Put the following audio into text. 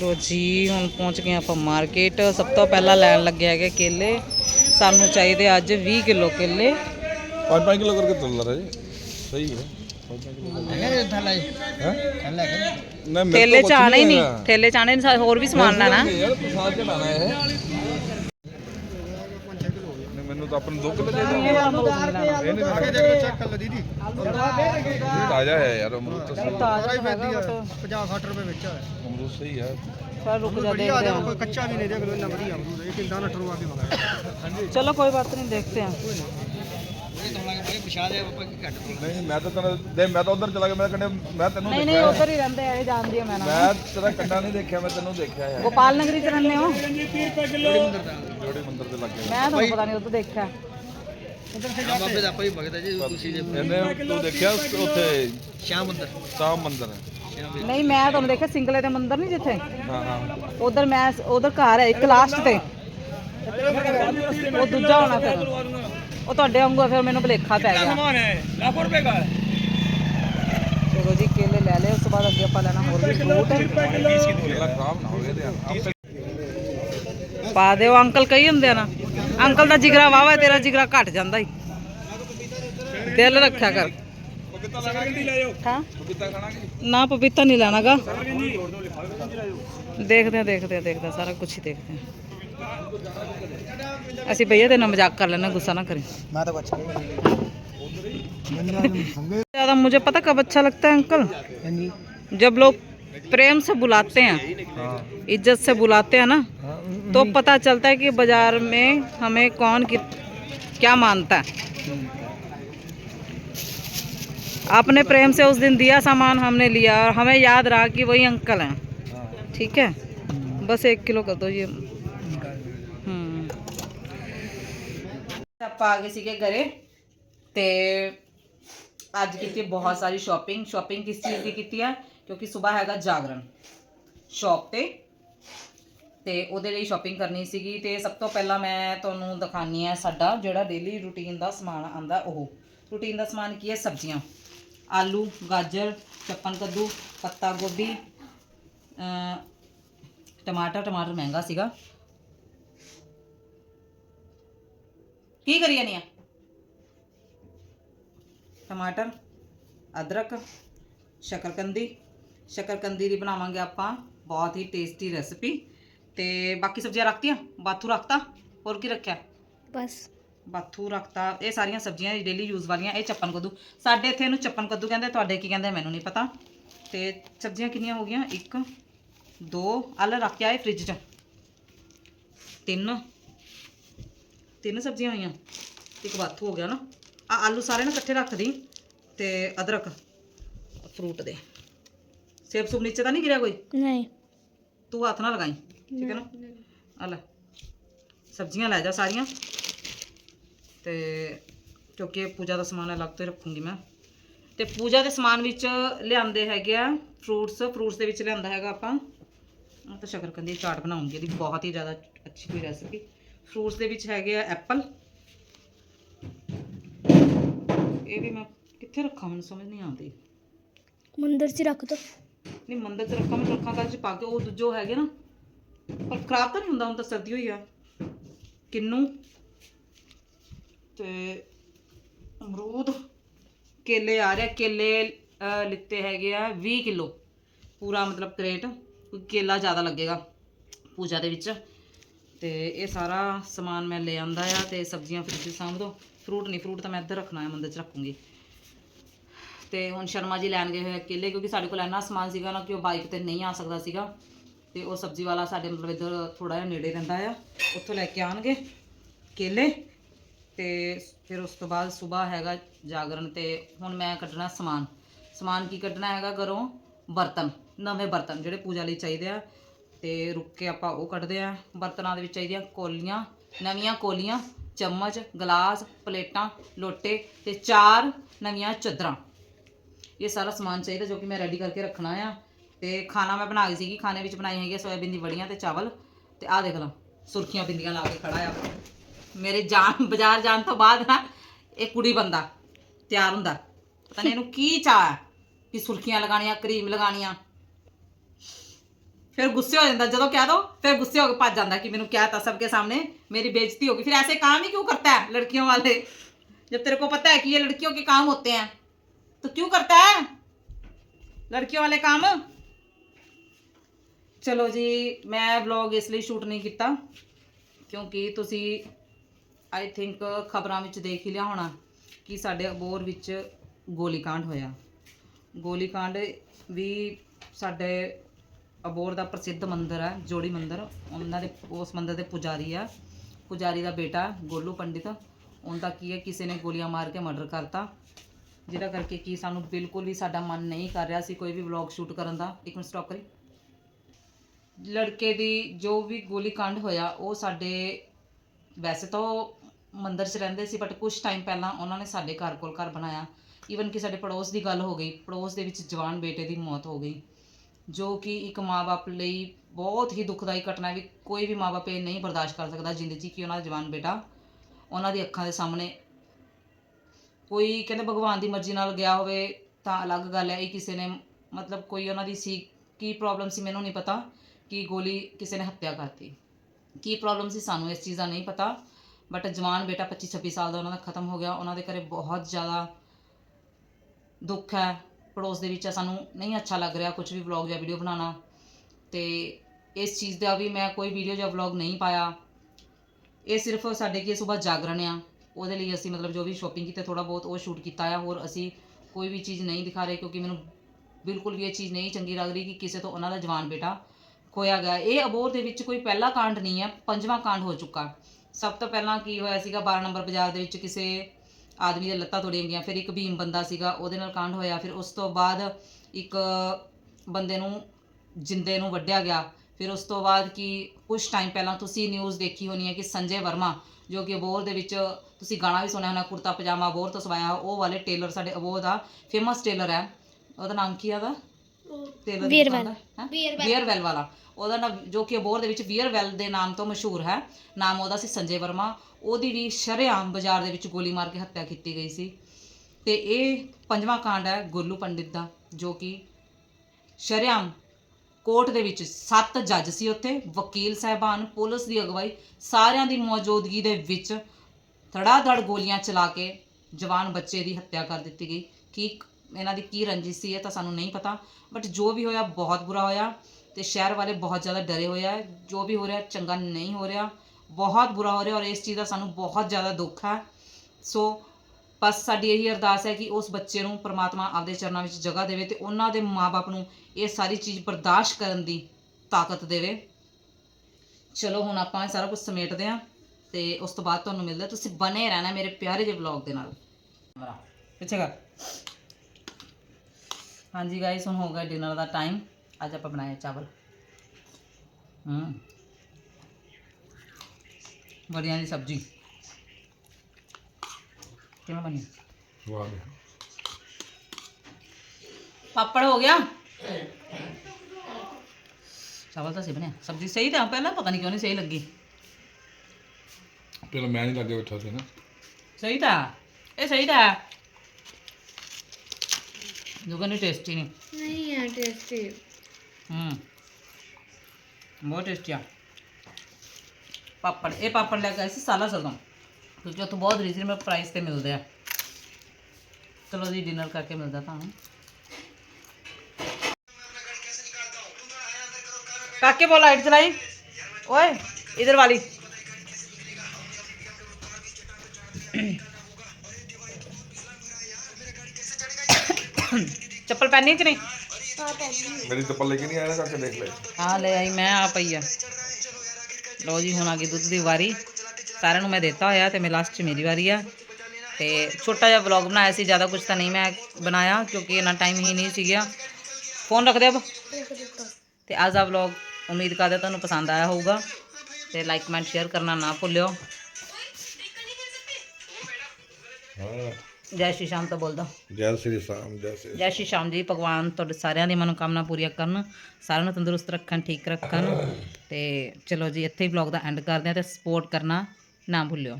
ਲੋ ਜੀ ਹੁਣ ਪਹੁੰਚ ਗਏ ਆਪਾਂ ਮਾਰਕੀਟ ਸਭ ਤੋਂ ਪਹਿਲਾਂ ਲੈਣ ਲੱਗੇ ਹੈਗੇ ਕੇਲੇ। ਸਾਨੂੰ ਚਾਹੀਦੇ ਅੱਜ 20 ਕਿਲੋ ਕੇਲੇ। 5-5 ਕਿਲੋ ਕਰਕੇ ਤੁਲ ਲਾ ਜੀ ਸਹੀ ਹੈ। 5-5 ਕਿਲੋ ਹੈ? ਨਾ ਮੇਰੇ ਠੇਲੇ ਤੋਂ ਚ ਆਣਾ ਹੀ ਨਹੀਂ। ਠੇਲੇ ਚ ਆਣੇ ਨਹੀਂ ਹੋਰ ਵੀ ਸਮਾਨ ਲੈਣਾ। ਯਾਰ ਚੜਾਣਾ ਤਾਂ ਆਪਣੇ 2 ਕਿਲੋ ਚਾਹੀਦਾ ਇਹ ਨਹੀਂ ਤਾਜ਼ਾ ਹੈ ਯਾਰ ਅਮਰੂਦ ਤਾਂ ਸਹੀ। ਤਾਜ਼ਾ ਹੈਗਾ ਬਟ 50 60 ਰੁਪਏ ਵਿੱਚ ਹੈ ਅਮਰੂਦ ਸਹੀ ਹੈ ਚਲ ਰੁਕ ਜਾ ਦੇਖਦੇ ਆ ਹਾਂ। ਕੋਈ ਕੱਚਾ ਵੀ ਨਹੀਂ ਦੇਖ ਲੋ ਇੰਨਾ ਵਧੀਆ ਅਮਰੂਦ ਹੈ ਇਹ ਕਿੰਦਾ ਨਟਰ ਆ ਕੇ ਮੰਗਾਇਆ ਚਲੋ ਕੋਈ ਬਾਤ ਨਹੀਂ ਦੇਖते हैं ਨਹੀਂ ਮੈਂ ਤਾਂ ਤੈਨੂੰ ਦੇ ਮੈਂ ਤਾਂ ਉਧਰ ਚਲਾ ਗਿਆ ਮੈਂ ਕਹਿੰਦਾ ਮੈਂ ਤੈਨੂੰ ਨਹੀਂ ਨਹੀਂ ਉਧਰ ਹੀ ਰਹਿੰਦੇ ਆ ਇਹ ਜਾਣਦੀ ਆ ਮੈਂ ਨਾ ਮੈਂ ਤੇਰਾ ਕੰਡਾ ਨਹੀਂ ਦੇਖਿਆ ਮੈਂ ਤੈਨੂੰ ਦੇਖਿਆ ਯਾਰ ਗੋਪਾਲ ਨਗਰੀ ਚ ਰਹਿੰਦੇ ਹੋ? ਜੋੜੀ ਮੰਦਰ ਦੇ ਲੱਗੇ ਮੈਂ ਤੁਹਾਨੂੰ ਪਤਾ ਨਹੀਂ ਉਧਰ ਦੇਖਿਆ। ਬਾਬੇ ਦਾ ਆਪਾਂ ਹੀ ਭਗਤ ਹੈ ਜੀ ਤੁਸੀਂ ਜੇ ਇਹਨੇ ਤੂੰ ਦੇਖਿਆ ਉੱਥੇ? ਸ਼ਾਮ ਅੰਦਰ ਸਾਮ ਮੰਦਰ। ਹੈ ਨਹੀਂ ਮੈਂ ਤੁਹਾਨੂੰ ਦੇਖਿਆ ਸਿੰਗਲੇ ਦੇ ਮੰਦਿਰ ਨਹੀਂ ਜਿੱਥੇ? ਹਾਂ ਹਾਂ। ਉਧਰ ਮੈਂ ਉਧਰ ਘਰ ਹੈ ਇੱਕ ਲਾਸਟ ਤੇ। ਉਹ ਦੂਜਾ ਹੋਣਾ ਫਿਰ। ਉਹ ਤੁਹਾਡੇ ਵਾਂਗੂ ਆ, ਫਿਰ ਮੈਨੂੰ ਭੁਲੇਖਾ ਪੈ ਗਿਆ। ਲੱਖ ਰੁਪਏ ਦਾ ਚਲੋ ਜੀ ਕੇਲੇ ਲੈ ਲਏ ਉਸ ਤੋਂ ਬਾਅਦ ਅੱਗੇ ਆਪਾਂ ਲੈਣਾ ਹੋਰ ਵੀ ਫਰੂਟ ਕੇਲਾ ਖਰਾਬ ਨਾ ਹੋਵੇ ਤੇ ਆਪੇ ਪਾ ਦਿਓ ਅੰਕਲ ਕਹੀ ਹੁੰਦੇ ਆ ਨਾ ਅੰਕਲ ਦਾ ਜਿਗਰਾ ਵਾਵਾ ਤੇਰਾ ਜਿਗਰਾ ਘਟ ਜਾਂਦਾ ਹੀ ਦਿਲ ਰੱਖਿਆ ਕਰ ਹਾਂ ਪਪੀਤਾ ਖਾਣਾਗੇ ਨਾ ਪਪੀਤਾ ਨਹੀਂ ਲੈਣਾਗਾ ਦੇਖਦੇ ਆ ਦੇਖਦੇ ਆ ਦੇਖਦੇ ਆ ਸਾਰਾ ਕੁਝ ਹੀ ਦੇਖਦੇ ਆ ਅਸੀਂ ਭਈਆ ਤੇ ਨਾਲ ਮਜ਼ਾਕ ਕਰ ਲੈਣਾ ਗੁੱਸਾ ਨਾ ਕਰੀ ਮੈਂ ਤਾਂ ਕੁਛ ज़्यादा मुझे पता कब अच्छा लगता है अंकल ਹਾਂਜੀ जब लोग प्रेम से बुलाते हैं इज्जत से बुलाते हैं ना तो पता चलता है कि बाजार में हमें कौन कि, क्या मानता है आपने प्रेम से उस दिन दिया सामान हमने लिया और हमें याद रहा कि वही अंकल हैं ठीक है बस एक किलो कर दो ये ਹੂੰ ਆਪਾਂ ਆ ਗਏ ਸੀਗੇ ਘਰੇ ਤੇ ਅੱਜ ਕੀਤੀ ਬਹੁਤ ਸਾਰੀ ਸ਼ਾਪਿੰਗ ਸ਼ਾਪਿੰਗ ਕਿਸ ਚੀਜ਼ ਦੀ ਕੀਤੀ ਹੈ ਕਿਉਂਕਿ ਸਵੇਰ ਹੈਗਾ ਜਾਗਰਣ ਸ਼ਾਪ ਤੇ ਤੇ ਉਹਦੇ ਲਈ ਸ਼ਾਪਿੰਗ ਕਰਨੀ ਸੀਗੀ ਤੇ ਸਭ ਤੋਂ ਪਹਿਲਾਂ ਮੈਂ ਤੁਹਾਨੂੰ ਦਿਖਾਨੀ ਹੈ ਸਾਡਾ ਜਿਹੜਾ ਡੇਲੀ ਰੂਟੀਨ ਦਾ ਸਮਾਨ ਆਂਦਾ ਉਹ। ਰੂਟੀਨ ਦਾ ਸਮਾਨ ਕੀ ਹੈ? ਸਬਜ਼ੀਆਂ। ਆਲੂ, ਗਾਜਰ ਚੱਪਨ ਕੱਦੂ, ਪੱਤਾ ਗੋਭੀ ਟਮਾਟਰ ਟਮਾਟਰ ਮਹਿੰਗਾ ਸੀਗਾ। ਕੀ ਕਰੀ ਜਾਨੀ ਆ? ਟਮਾਟਰ, ਅਦਰਕ, ਸ਼ਕਰਕੰਦੀ। ਸ਼ਕਰਕੰਦੀ ਦੀ ਬਣਾਵਾਂਗੇ ਆਪਾਂ। ਬਹੁਤ ਹੀ ਟੇਸਟੀ ਰੈਸਪੀ ਤੇ ਬਾਕੀ ਸਬਜ਼ੀਆਂ ਰੱਖਤੀਆਂ? ਬਾਥੂ ਰੱਖਤਾ? ਹੋਰ ਕੀ ਰੱਖਿਆ? ਬਸ। ਬਾਥੂ ਰੱਖਤਾ। ਇਹ ਸਾਰੀਆਂ ਸਬਜ਼ੀਆਂ ਡੇਲੀ ਯੂਜ਼ ਵਾਲੀਆਂ ਇਹ ਚੱਪਨ ਕੱਦੂ। ਸਾਡੇ ਇੱਥੇ ਇਹਨੂੰ ਚੱਪਨ ਕੱਦੂ ਕਹਿੰਦੇ ਤੁਹਾਡੇ ਕੀ ਕਹਿੰਦੇ ਮੈਨੂੰ ਨਹੀਂ ਪਤਾ। ਤੇ ਸਬਜ਼ੀਆਂ ਕਿੰਨੀਆਂ ਹੋ ਗਈਆਂ? ਇੱਕ ਦੋ ਆਲ ਰੱਖ ਕੇ ਆਏ ਫ੍ਰਿਜ 'ਚ। ਤਿੰਨ। ਤਿੰਨ ਸਬਜ਼ੀਆਂ ਹੋਈਆਂ। ਇੱਕ ਬਾਥੂ ਹੋ ਗਿਆ ਨਾ। ਆ ਆਲੂ ਸਾਰੇ ਨਾ ਇਕੱਠੇ ਰੱਖ ਦੀ ਤੇ ਅਦਰਕ ਫਰੂਟ ਦੇ। ਸੇਬ ਸੁਬ ਨੀਚੇ ਤਾਂ ਨਹੀਂ ਗਿਰਿਆ ਕੋਈ? ਨਹੀਂ। ਤੂੰ ਹੱਥ ਨਾ ਲਗਾਈ। ਠੀਕ ਹੈ ਨਾ? ਆ ਲੈ। ਸਬਜ਼ੀਆਂ ਲੈ ਜਾ ਸਾਰੀਆਂ। ਤੇ ਕਿਉਂਕਿ ਪੂਜਾ ਦਾ ਸਮਾਨ ਅਲੱਗ ਤੋਂ ਰੱਖੂੰਗੀ ਮੈਂ। ਤੇ ਪੂਜਾ ਦੇ ਸਮਾਨ ਵਿੱਚ ਲਿਆਂਦੇ ਹੈਗੇ ਆ ਫਰੂਟਸ ਫਰੂਟਸ ਦੇ ਵਿੱਚ ਲਿਆਂਦਾ ਹੈਗਾ ਆਪਾਂ। ਉਹ ਤਾਂ ਸ਼ਕਰਕੰਦੀ ਦੀ ਚਾਟ ਬਣਾਉਂਗੀ ਇਹਦੀ ਬਹੁਤ ਹੀ ਜ਼ਿਆਦਾ ਅੱਛੀ ਕੋਈ ਰੈਸਪੀ ਫਰੂਟਸ ਦੇ ਵਿੱਚ ਹੈਗੇ ਆ ਐਪਲ ਇਹ ਵੀ ਮੈਂ ਕਿੱਥੇ ਰੱਖਾਂ ਮੈਨੂੰ ਸਮਝ ਨਹੀਂ ਆਉਂਦੀ। ਮੰਦਰ 'ਚ ਰੱਖ ਦੋ। ਨਹੀਂ ਮੰਦਰ 'ਚ ਰੱਖਾਂ ਮੈਂ ਰੱਖਾਂ ਕੱਲ 'ਚ ਪਾ ਕੇ ਉਹ ਦੂਜੋ ਹੈਗੇ ਨਾ ਪਰ ਖਰਾਬ ਤਾਂ ਨਹੀਂ ਹੁੰਦਾ, ਹੁਣ ਤਾਂ ਸਰਦੀ ਹੋਈ ਆ। ਕਿੰਨੂ? ਤੇ ਅਮਰੂਦ। ਕੇਲੇ ਆ ਰਹੇ ਕੇਲੇ ਲਿੱਤੇ ਹੈਗੇ ਆ 20 ਕਿਲੋ। ਪੂਰਾ ਮਤਲਬ ਕਰੇਟ ਕੇਲਾ ਜ਼ਿਆਦਾ ਲੱਗੇਗਾ ਪੂਜਾ ਦੇ ਵਿੱਚ। ਤੇ ਇਹ ਸਾਰਾ ਸਮਾਨ ਮੈਂ ਲੈ ਆਂਦਾ ਆ ਤੇ ਸਬਜ਼ੀਆਂ ਫ੍ਰਿਜ 'ਚ ਸਾਂਭ ਦੋ। ਫਰੂਟ ਨਹੀਂ, ਫਰੂਟ ਤਾਂ ਮੈਂ ਇੱਧਰ ਰੱਖਣਾ ਹੈ ਮੰਦਰ 'ਚ ਰੱਖੂੰਗੀ। ਤੇ ਹੁਣ ਸ਼ਰਮਾ ਜੀ ਲੈਣ ਗਏ ਹੋਏ ਆ ਕੇਲੇ, ਕਿਉਂਕਿ ਸਾਡੇ ਕੋਲ ਇੰਨਾ ਸਮਾਨ ਸੀਗਾ ਨਾ ਕਿ ਉਹ ਬਾਈਕ ਤੇ ਨਹੀਂ ਆ ਸਕਦਾ ਸੀਗਾ। ਤੇ ਉਹ ਸਬਜ਼ੀ ਵਾਲਾ ਸਾਡੇ ਮਤਲਬ ਇੱਧਰ ਥੋੜਾ ਜਿਹਾ ਨੇੜੇ ਰਹਿੰਦਾ ਆ, ਉੱਥੋਂ ਲੈ ਕੇ ਆਣਗੇ ਕੇਲੇ ਤੇ ਫਿਰ ਉਸ ਤੋਂ ਬਾਅਦ ਸਵੇਰ ਹੈਗਾ ਜਾਗਰਣ ਤੇ ਹੁਣ ਮੈਂ ਕੱਢਣਾ ਸਮਾਨ। ਸਮਾਨ ਕੀ ਕੱਢਣਾ ਹੈਗਾ ਘਰੋਂ? ਬਰਤਨ, ਨਵੇਂ ਬਰਤਨ ਜਿਹੜੇ ਪੂਜਾ ਲਈ ਚਾਹੀਦੇ ਆ। ਤੇ ਰੁੱਕ ਕੇ ਆਪਾਂ ਉਹ ਕੱਢਦੇ ਆ, ਬਰਤਨਾਂ ਦੇ ਵਿੱਚ ਚਾਹੀਦੀਆਂ ਕੋਲੀਆਂ, ਨਵੀਆਂ ਕੋਲੀਆਂ, ਚਮਚ, ਗਲਾਸ, ਪਲੇਟਾਂ, ਲੋਟੇ ਤੇ ਚਾਰ ਨਵੀਆਂ ਚਾਦਰਾਂ। ਇਹ ਸਾਰਾ ਸਮਾਨ ਚਾਹੀਦਾ ਜੋ ਕਿ ਮੈਂ ਰੈਡੀ ਕਰਕੇ ਰੱਖਣਾ ਆ। ਤੇ ਖਾਣਾ ਮੈਂ ਬਣਾ ਗਈ ਸੀਗੀ ਖਾਣੇ ਵਿੱਚ ਬਣਾਈ ਹੈਗੀ ਆ ਸੋਇਆਬੀਨ ਦੀ ਵੜੀਆਂ ਤੇ ਚਾਵਲ ਤੇ ਆਹ ਦੇਖ ਲਓ ਸੁਰਖੀਆਂ ਬਿੰਦੀਆਂ ਲਾ ਕੇ ਖੜਾ ਆ ਮੇਰੇ ਜਾਣ ਬਾਜ਼ਾਰ ਜਾਣ ਤੋਂ ਬਾਅਦ ਨਾ ਇਹ ਕੁੜੀ ਬੰਦਾ ਤਿਆਰ ਹੁੰਦਾ ਪਤਾ ਨਹੀਂ ਇਹਨੂੰ ਕੀ ਚਾਹ ਹੈ ਕਿ ਸੁਰਖੀਆਂ ਲਗਾਣੀਆਂ ਕਰੀਮ ਲਗਾਣੀਆਂ ਫਿਰ ਗੁੱਸੇ ਹੋ ਜਾਂਦਾ ਜਦੋਂ ਕਹਿ ਦੋ ਫਿਰ ਗੁੱਸੇ ਹੋ ਕੇ ਭੱਜ ਜਾਂਦਾ कि मैंने क्या था सबके सामने मेरी बेइज्जती होगी फिर ऐसे काम ही क्यों करता है लड़कियों वाले जब तेरे को पता है कि ये लड़कियों के काम होते हैं तो क्यों करता है लड़कियों वाले काम ਚਲੋ ਜੀ, ਮੈਂ ਵਲੌਗ ਇਸ ਲਈ ਸ਼ੂਟ ਨਹੀਂ ਕੀਤਾ, ਕਿਉਂਕਿ ਤੁਸੀਂ ਆਈ ਥਿੰਕ ਖਬਰਾਂ ਵਿੱਚ ਦੇਖ ਹੀ ਲਿਆ ਹੋਣਾ ਕਿ ਸਾਡੇ ਅਬੋਰ ਵਿੱਚ ਗੋਲੀकांड ਹੋਇਆ। ਗੋਲੀकांड ਵੀ ਸਾਡੇ ਅਬੋਰ ਦਾ ਪ੍ਰਸਿੱਧ ਮੰਦਿਰ ਹੈ, ਜੋੜੀ ਮੰਦਿਰ। ਉਹਨਾਂ ਦੇ, ਉਸ ਮੰਦਿਰ ਦੇ ਪੁਜਾਰੀ ਆ। ਪੁਜਾਰੀ ਦਾ ਬੇਟਾ ਗੋਲੂ ਪੰਡਿਤ, ਉਹਦਾ ਕੀ ਹੈ, ਕਿਸੇ ਨੇ ਗੋਲੀਆਂ ਮਾਰ ਕੇ ਮਰਡਰ ਕਰਤਾ। ਜਿਹਦਾ ਕਰਕੇ ਕੀ ਸਾਨੂੰ ਬਿਲਕੁਲ ਵੀ ਸਾਡਾ ਮਨ ਨਹੀਂ ਕਰ ਰਿਹਾ ਸੀ ਕੋਈ ਵੀ ਵਲੌਗ ਸ਼ੂਟ ਕਰਨ ਦਾ। ਇੱਕ ਮਿੰਟ ਸਟਾਪ ਕਰੀ। ਲੜਕੇ ਦੀ ਜੋ ਵੀ ਗੋਲੀकांड ਹੋਇਆ, ਉਹ ਸਾਡੇ ਵੈਸੇ ਤਾਂ ਉਹ ਮੰਦਿਰ 'ਚ ਰਹਿੰਦੇ ਸੀ ਬਟ ਕੁਝ ਟਾਈਮ ਪਹਿਲਾਂ ਉਹਨਾਂ ਨੇ ਸਾਡੇ ਘਰ ਕੋਲ ਘਰ ਬਣਾਇਆ। ਈਵਨ ਕਿ ਸਾਡੇ ਪੜੋਸ ਦੀ ਗੱਲ ਹੋ ਗਈ, ਪੜੋਸ ਦੇ ਵਿੱਚ ਜਵਾਨ ਬੇਟੇ ਦੀ ਮੌਤ ਹੋ ਗਈ, ਜੋ ਕਿ ਇੱਕ ਮਾਪੇ ਲਈ ਬਹੁਤ ਹੀ ਦੁਖਦਾਈ ਘਟਨਾ ਵੀ ਕੋਈ ਵੀ ਮਾਪੇ ਇਹ ਨਹੀਂ ਬਰਦਾਸ਼ਤ ਕਰ ਸਕਦਾ ਜ਼ਿੰਦਗੀ 'ਚ ਕਿ ਉਹਨਾਂ ਦਾ ਜਵਾਨ ਬੇਟਾ ਉਹਨਾਂ ਦੀ ਅੱਖਾਂ ਦੇ ਸਾਹਮਣੇ ਕੋਈ ਕਹਿੰਦੇ ਭਗਵਾਨ ਦੀ ਮਰਜ਼ੀ ਨਾਲ ਗਿਆ ਹੋਵੇ ਤਾਂ ਅਲੱਗ ਗੱਲ ਹੈ, ਇਹ ਕਿਸੇ ਨੇ ਮਤਲਬ ਕੋਈ ਉਹਨਾਂ ਦੀ ਸੀ, ਕੀ ਪ੍ਰੋਬਲਮ ਸੀ ਮੈਨੂੰ ਨਹੀਂ ਪਤਾ। ਕਿ ਗੋਲੀ ਕਿਸੇ ਨੇ ਹੱਤਿਆ ਕਰਤੀ। ਕੀ ਪ੍ਰੋਬਲਮ ਸੀ ਸਾਨੂੰ ਇਸ ਚੀਜ਼ ਦਾ ਨਹੀਂ ਪਤਾ ਬਟ ਜਵਾਨ ਬੇਟਾ 25 26 ਸਾਲ ਦਾ ਉਹਨਾਂ ਦਾ ਖਤਮ ਹੋ ਗਿਆ। ਉਹਨਾਂ ਦੇ ਘਰੇ ਬਹੁਤ ਜ਼ਿਆਦਾ ਦੁੱਖ ਹੈ। ਪੜੋਸ ਦੇ ਵਿੱਚ ਸਾਨੂੰ ਨਹੀਂ ਅੱਛਾ ਲੱਗ ਰਿਹਾ ਕੁਝ ਵੀ ਵਲੌਗ ਜਾਂ ਵੀਡੀਓ ਬਣਾਉਣਾ। ਤੇ ਇਸ ਚੀਜ਼ ਦਾ ਵੀ ਮੈਂ ਕੋਈ ਵੀਡੀਓ ਜਾਂ ਵਲੌਗ ਨਹੀਂ ਪਾਇਆ। ਇਹ ਸਿਰਫ ਸਾਡੇ ਕੀ ਸਵੇਰ ਜਾਗਰਣ ਆ। ਉਹਦੇ ਲਈ ਅਸੀਂ ਮਤਲਬ ਜੋ ਵੀ ਸ਼ੋਪਿੰਗ ਕੀਤੀ ਥੋੜਾ ਬਹੁਤ ਉਹ ਸ਼ੂਟ ਕੀਤਾ ਆ। ਹੋਰ ਅਸੀਂ ਕੋਈ ਵੀ ਚੀਜ਼ ਨਹੀਂ ਦਿਖਾ ਰਹੇ ਕਿਉਂਕਿ ਮੈਨੂੰ ਬਿਲਕੁਲ ਵੀ ਇਹ ਚੀਜ਼ ਨਹੀਂ ਚੰਗੀ ਲੱਗ ਰਹੀ ਕਿ ਕਿਸੇ ਤੋਂ ਉਹਨਾਂ ਦਾ ਜਵਾਨ ਬੇਟਾ ਖੋਇਆ ਗਿਆ ਇਹ ਅਬੋਰ ਦੇ ਵਿੱਚ ਕੋਈ ਪਹਿਲਾ ਕਾਂਡ ਨਹੀਂ ਹੈ ਪੰਜਵਾਂ ਕਾਂਡ ਹੋ ਚੁੱਕਾ। ਸਭ ਤੋਂ ਪਹਿਲਾਂ ਕੀ ਹੋਇਆ ਸੀਗਾ 12 ਨੰਬਰ ਬਾਜ਼ਾਰ ਦੇ ਵਿੱਚ ਕਿਸੇ ਆਦਮੀ ਦੇ ਲੱਤਾਂ ਤੋੜੀਆਂ ਗਈਆਂ ਫਿਰ ਇੱਕ ਭੀਮ ਬੰਦਾ ਸੀਗਾ ਉਹਦੇ ਨਾਲ ਕਾਂਡ ਹੋਇਆ। ਫਿਰ ਉਸ ਤੋਂ ਬਾਅਦ ਇੱਕ ਬੰਦੇ ਨੂੰ ਜਿੰਦੇ ਨੂੰ ਵੱਢਿਆ ਗਿਆ। ਫਿਰ ਉਸ ਤੋਂ ਬਾਅਦ ਕੀ ਕੁਝ ਟਾਈਮ ਪਹਿਲਾਂ ਤੁਸੀਂ ਨਿਊਜ਼ ਦੇਖੀ ਹੋਣੀ ਹੈ ਕਿ ਸੰਜੇ ਵਰਮਾ ਜੋ ਕਿ ਅਬੋਰ ਦੇ ਵਿੱਚ ਤੁਸੀਂ ਗਾਣਾ ਵੀ ਸੁਣਿਆ ਹੋਣਾ ਕੁੜਤਾ ਪਜਾਮਾ ਅਬੋਰ ਤੋਂ ਸਵਾਇਆ ਉਹ ਵਾਲੇ ਟੇਲਰ ਸਾਡੇ ਅਬੋਰ ਦਾ ਫੇਮਸ ਟੇਲਰ ਹੈ। ਉਹਦਾ ਨਾਮ ਕੀ ਟੇਲਰ ਦੀ ਦਾ ਹੈਂ? ਵੀਅਰਵੈਲ ਵਾਲਾ। ਉਹਦਾ ਨਾਮ ਜੋ ਕਿ ਅਬੋਰ ਦੇ ਵਿੱਚ ਵੀਅਰ ਵੀਅਰਵੈਲ ਦੇ ਨਾਮ ਤੋਂ ਮਸ਼ਹੂਰ ਹੈ। ਨਾਮ ਉਹਦਾ ਸੀ ਸੰਜੇ ਵਰਮਾ। ਉਹਦੀ ਵੀ ਸ਼ਰੇਆਮ ਬਾਜ਼ਾਰ ਦੇ ਵਿੱਚ ਗੋਲੀ ਮਾਰ ਕੇ ਹੱਤਿਆ ਕੀਤੀ ਗਈ ਸੀ। ਤੇ ਇਹ ਪੰਜਵਾਂ ਕਾਂਡ ਹੈ ਗੁਰਲੂ ਪੰਡਿਤ ਦਾ, ਜੋ ਕਿ ਸ਼ਰੇਆਮ ਕੋਰਟ ਦੇ ਵਿੱਚ ਸੱਤ ਜੱਜ ਸੀ ਉੱਥੇ, ਵਕੀਲ ਸਾਹਿਬਾਨ, ਪੁਲਿਸ ਦੀ ਅਗਵਾਈ, ਸਾਰਿਆਂ ਦੀ ਮੌਜੂਦਗੀ ਦੇ ਵਿੱਚ ਧੜਾ-ਧੜ ਗੋਲੀਆਂ ਚਲਾ ਕੇ ਜਵਾਨ ਬੱਚੇ ਦੀ ਹੱਤਿਆ ਕਰ ਦਿੱਤੀ ਗਈ। ਕੀ ਇਹਨਾਂ ਦੀ ਕੀ ਰੰਜਿਸ਼ ਸੀ ਇਹ ਤਾਂ ਸਾਨੂੰ ਨਹੀਂ ਪਤਾ ਬਟ ਜੋ ਵੀ ਹੋਇਆ ਬਹੁਤ ਬੁਰਾ ਹੋਇਆ। ਤੇ ਸ਼ਹਿਰ ਵਾਲੇ ਬਹੁਤ ਜ਼ਿਆਦਾ ਡਰੇ ਹੋਏ ਆ, ਜੋ ਵੀ ਹੋ ਰਿਹਾ ਚੰਗਾ ਨਹੀਂ ਹੋ ਰਿਹਾ, ਬਹੁਤ ਬੁਰਾ ਹੋ ਰਿਹਾ ਔਰ ਇਸ ਚੀਜ਼ ਦਾ ਸਾਨੂੰ ਬਹੁਤ ਜ਼ਿਆਦਾ ਦੁੱਖ ਹੈ। ਸੋ ਬਸ ਸਾਡੀ ਇਹੀ ਅਰਦਾਸ ਹੈ ਕਿ ਉਸ ਬੱਚੇ ਨੂੰ ਪ੍ਰਮਾਤਮਾ ਆਪਦੇ ਚਰਨਾਂ ਵਿੱਚ ਜਗ੍ਹਾ ਦੇਵੇ ਤੇ ਉਹਨਾਂ ਦੇ ਮਾਪੇ ਨੂੰ ਇਹ ਸਾਰੀ ਚੀਜ਼ ਬਰਦਾਸ਼ਤ ਕਰਨ ਦੀ ਤਾਕਤ ਦੇਵੇ। ਚਲੋ, ਹੁਣ ਆਪਾਂ ਸਾਰਾ ਕੁਝ ਸਮੇਟਦੇ ਹਾਂ ਤੇ ਉਸ ਤੋਂ ਬਾਅਦ ਤੁਹਾਨੂੰ ਮਿਲਦਾ ਤੁਸੀਂ ਬਨੇ ਰਹਿਣਾ ਮੇਰੇ ਪਿਆਰੇ ਜਿਹੇ ਵਲੌਗ ਦੇ ਨਾਲ। ਪਿੱਛੇ ਕਰ। ਹਾਂਜੀ ਗਾਇਸ ਹੁਣ ਹੋ ਗਿਆ ਡਿਨਰ ਦਾ ਟਾਈਮ ਅੱਜ ਆਪਾਂ ਬਣਾਏ ਚਾਵਲ ਹੂੰ ਵੜੀਆਂ ਦੀ ਸਬਜ਼ੀ ਕਿਵੇਂ ਬਣੀ ਵਾਹ ਪਾਪੜ ਹੋ ਗਿਆ ਚਾਵਲ ਤਾਂ ਸਹੀ ਬਣਿਆ ਸਬਜ਼ੀ ਸਹੀ ਤਾਂ ਪਹਿਲਾਂ ਪਤਾ ਨਹੀਂ ਕਿਉਂ ਨਹੀਂ ਸਹੀ ਲੱਗੀ ਪਹਿਲਾਂ ਮੈਂ ਨਹੀਂ ਲੱਗੇ ਬੈਠਾ ਸੀ ਨਾ ਸਹੀ ਤਾਂ ਇਹ ਸਹੀ ਤਾਂ ਦੁਕਾਨ ਦੀ ਟੇਸਟੀ ਨਹੀਂ ਨਹੀਂ ਹੈ ਟੇਸਟੀ ਹੂੰ ਬਹੁਤ ਟੇਸਟੀ ਆ ਪਾਪੜ ਇਹ ਪਾਪੜ ਲੈ ਕੇ ਆਏ ਸੀ ਸਾਲਾ ਸਰੋਂ ਕਿਉਂਕਿ ਉੱਥੇ ਬਹੁਤ ਰੀਜ਼ਨੇਬਲ ਪ੍ਰਾਈਸ ਤੇ ਮਿਲਦੇ ਆ ਚਲੋ ਜੀ ਡਿਨਰ ਕਰਕੇ ਮਿਲਦਾ ਤੁਹਾਨੂੰ ਕਾਕੇ ਬੋਲ ਲਾਈਟ ਚਲਾਈ ਓਏ ਮੇਰੀ ਚੱਪਲ ਲੈ ਕੇ ਨਹੀਂ ਆਇਆ ਕਰਕੇ ਦੇਖ ਲੈ। ਹਾਂ ਲੈ ਆਈ ਮੈਂ ਆ ਪਈ ਆ। ਲੋ ਜੀ ਹੁਣ ਆ ਗਈ ਦੁੱਧ ਦੀ ਵਾਰੀ। ਸਾਰਿਆਂ ਨੂੰ ਮੈਂ ਦਿੱਤਾ ਹੋਇਆ ਤੇ ਮੈਂ ਲਾਸਟ 'ਚ ਮੇਰੀ ਵਾਰੀ ਆ। ਤੇ ਛੋਟਾ ਜਿਹਾ ਵਲੌਗ ਬਣਾਇਆ ਸੀ ਜ਼ਿਆਦਾ ਕੁਝ ਤਾਂ ਨਹੀਂ ਮੈਂ ਬਣਾਇਆ ਕਿਉਂਕਿ ਇੰਨਾ ਟਾਈਮ ਹੀ ਨਹੀਂ ਸੀ ਗਿਆ ਫੋਨ ਰੱਖ ਦੇ ਅਬ ਤੇ ਅੱਜ ਦਾ ਵਲੌਗ ਉਮੀਦ ਕਰਦੇ ਤੁਹਾਨੂੰ ਪਸੰਦ ਆਇਆ ਹੋਊਗਾ। ਤੇ ਲਾਈਕ ਕਮੈਂਟ ਸ਼ੇਅਰ ਕਰਨਾ ਨਾ ਭੁੱਲਿਓ। ਹਾਂ। ਜੈ ਸ਼੍ਰੀ ਸ਼ਾਮ ਤੋਂ ਬੋਲਦਾ। ਜੈ ਸ੍ਰੀ ਰਾਮ ਜੈ ਸ੍ਰੀ ਜੈ ਸ਼੍ਰੀ ਸ਼ਾਮ ਜੀ ਭਗਵਾਨ ਤੁਹਾਡੇ ਸਾਰਿਆਂ ਦੀ ਮਨੋਕਾਮਨਾ ਪੂਰੀਆਂ ਕਰਨ ਸਾਰਿਆਂ ਨੂੰ ਤੰਦਰੁਸਤ ਰੱਖਣ ਠੀਕ ਰੱਖਣ। ਤੇ ਚਲੋ ਜੀ ਇੱਥੇ ਹੀ ਵਲੌਗ ਦਾ ਐਂਡ ਕਰਦੇ ਹਾਂ ਤੇ ਸਪੋਰਟ ਕਰਨਾ ਨਾ ਭੁੱਲਿਓ।